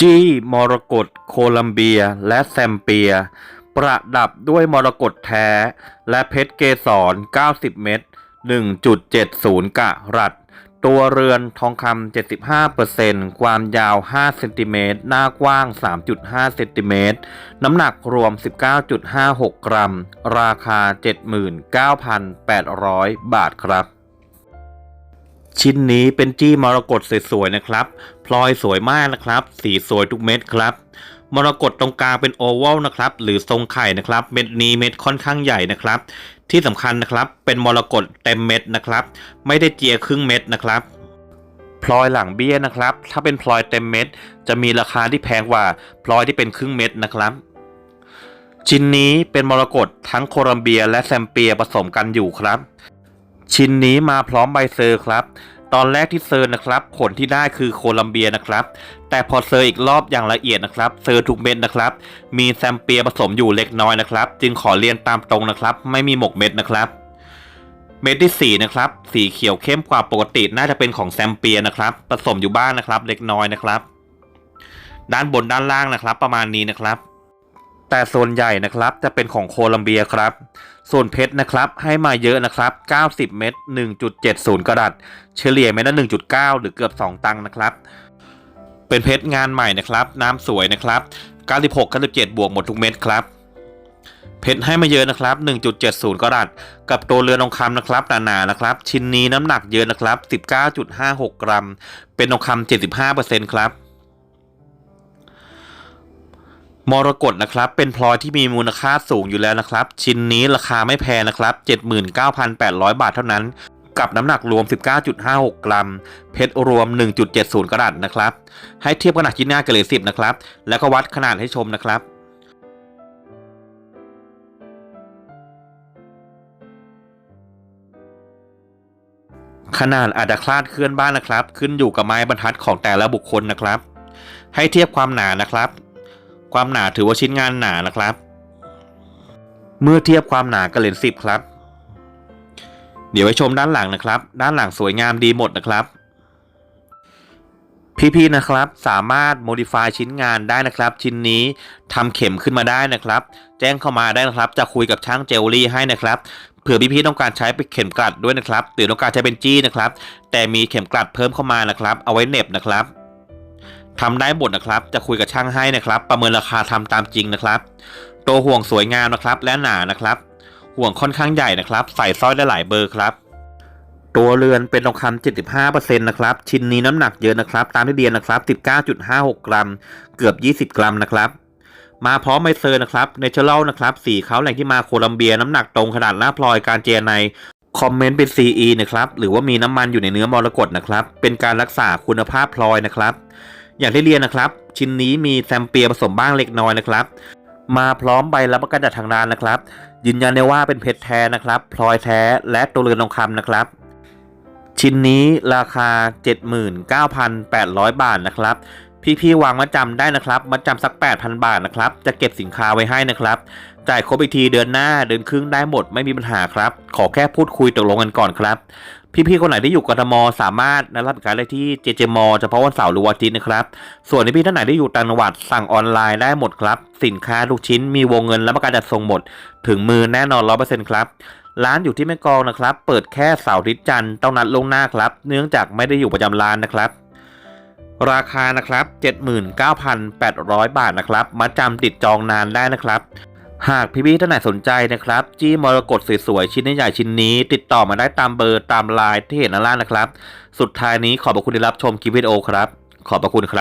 จี้มรกตโคลัมเบีย และแซมเปีย ประดับด้วยมรกตแท้ และเพชรเกสร 90 เม็ด1.70 กะรัตตัวเรือนทองคำ 75%ความยาว 5 เซนติเมตร หน้ากว้าง 3.5 เซนติเมตร น้ำหนักรวม 19.56 กรัม ราคา 79,800 บาทครับ ชิ้นนี้เป็นจี้มรกตสวยๆนะครับ พลอยสวยมากนะครับ สีสวยทุกเม็ดครับ มรกตตรงกลางเป็นโอวัลนะครับ หรือทรงไข่นะครับ เม็ดนี้เม็ดค่อนข้างใหญ่นะครับ ที่สำคัญนะครับ เป็นมรกตเต็มเม็ดนะครับ ไม่ได้เจียครึ่งเม็ดนะครับ พลอยหลังเบี้ยนะครับ ถ้าเป็นพลอยเต็มเม็ด จะมีราคาที่แพงกว่า พลอยที่เป็นครึ่งเม็ดนะครับ ชิ้นนี้เป็นมรกตทั้งโคลัมเบียและแซมเปียผสมกันอยู่ครับ ชิ้นนี้มาพร้อมใบเซอร์ครับ ตอนแรกที่เซอร์นะครับ ผลที่ได้คือโคลัมเบียนะครับ แต่พอเซอร์อีกรอบอย่างละเอียดนะครับ เซอร์ทุกเม็ดนะครับ มีแซมเปียผสมอยู่เล็กน้อยนะครับ จึงขอเรียนตามตรงนะครับ ไม่มีหมกเม็ดนะครับเม็ดที่สี่นะครับ สีเขียวเข้มกว่าปกติน่าจะเป็นของแซมเปียนะครับ ผสมอยู่บ้างนะครับ เล็กน้อยนะครับ ด้านบนด้านล่างนะครับ ประมาณนี้นะครับ แต่ส่วนใหญ่นะครับจะเป็นของโคลัมเบียครับ ส่วนเพชรนะครับให้มาเยอะนะครับ 90 เม็ด1.70 กระดัตเฉลี่ยเม็ดละ1.9 หรือเกือบ 2 ตังค์นะครับ เป็นเพชรงานใหม่นะครับ น้ำสวยนะครับ96 97 บวกหมดทุกเม็ดครับ เพชรให้มาเยอะนะครับ 1.70 กระดัตกับตัวเรือนทองคำนะครับหนาๆนะครับ ชิ้นนี้น้ำหนักเยอะนะครับ 19.56 กรัม เป็นทองคำ75%ครับ มรกตนะครับเป็นพลอยที่มีมูลค่าสูงอยู่แล้วนะครับ ชิ้นนี้ราคาไม่แพงนะครับ 79,800 บาทเท่านั้น กับน้ำหนักรวม 19.56 กรัม เพชรรวม 1.70 กระดัตนะครับ ให้เทียบขนาดชิ้นหน้ากับเลสิบนะครับ แล้วก็วัดขนาดให้ชมนะครับขนาดอาจจะคลาดเคลื่อนบ้างนะครับ ขึ้นอยู่กับไม้บรรทัดของแต่ละบุคคลนะครับ ให้เทียบความหนานะครับ ความหนาถือว่าชิ้นงานหนานะครับ เมื่อเทียบความหนากับเลนส์สิบครับ เดี๋ยวไปชมด้านหลังนะครับ ด้านหลังสวยงามดีหมดนะครับ พี่ๆนะครับ สามารถ modify ชิ้นงานได้นะครับ ชิ้นนี้ทำเข็มขึ้นมาได้นะครับ แจ้งเข้ามาได้นะครับ จะคุยกับช่างเจลลี่ให้นะครับเผื่อพี่ๆต้องการใช้เป็นเข็มกลัดด้วยนะครับหรือต้องการใช้เป็นจี้นะครับ แต่มีเข็มกลัดเพิ่มเข้ามานะครับ เอาไว้เน็บนะครับ ทำได้หมดนะครับ จะคุยกับช่างให้นะครับ ประเมินราคาทำตามจริงนะครับ ตัวห่วงสวยงามนะครับ และหนานะครับ ห่วงค่อนข้างใหญ่นะครับ ใส่สร้อยได้หลายเบอร์ครับ ตัวเรือนเป็นทองคำ75%นะครับ ชิ้นนี้น้ำหนักเยอะนะครับ ตามที่เรียนนะครับ 19.56 กรัม เกือบ 20 กรัมนะครับ มาพร้อมไมเซอร์นะครับเนเชอรัลนะครับ สีเขาแหล่งที่มาโคลัมเบีย น้ำหนักตรงขนาดหน้าพลอยการเจยในคอมเมนต์เป็น CE นะครับ หรือว่ามีน้ำมันอยู่ในเนื้อมรกตนะครับ เป็นการรักษาคุณภาพพลอยนะครับ อย่างที่เรียนนะครับ ชิ้นนี้มีแซมเปียผสมบ้างเล็กน้อยนะครับ มาพร้อมใบรับประกันจากทางร้านนะครับ ยืนยันได้ว่าเป็นเพชรแท้นะครับพลอยแท้และตัวเรือนทองคำนะครับ ชิ้นนี้ราคา 79,800 บาทนะครับพี่ๆวางมาจำได้นะครับมาจำสัก 8,000 บาทนะครับ จะเก็บสินค้าไว้ให้นะครับ จ่ายครบอีกทีเดือนหน้าเดือนครึ่งได้หมดไม่มีปัญหาครับ ขอแค่พูดคุยตกลงกันก่อนครับ พี่ๆคนไหนที่อยู่กทมสามารถนะรับการได้ที่เจเจมอเฉพาะวันเสาร์หรือวันอาทิตย์นะครับ ส่วนพี่ท่านไหนที่อยู่ต่างจังหวัดสั่งออนไลน์ได้หมดครับ สินค้าทุกชิ้นมีวงเงินและประกันจัดส่งหมด ถึงมือแน่นอนร้อยเปอร์เซ็นต์ครับร้านอยู่ที่แม่กองนะครับ เปิดแค่เสาร์อาทิตย์จันทร์ต้องนัดล่วงหน้าครับ เนื่องจากไม่ได้อยู่ประจำร้านนะครับ ราคานะครับ 79,800 บาทนะครับ มาจำติดจองนานได้นะครับ หากพี่ๆท่านไหนสนใจนะครับ จี้มรกตสวยๆ ชิ้นใหญ่ชิ้นนี้ ติดต่อมาได้ตามเบอร์ตามไลน์ที่เห็นด้านล่างนะครับ สุดท้ายนี้ขอบพระคุณที่รับชมคลิปวิดีโอครับ ขอบพระคุณครับ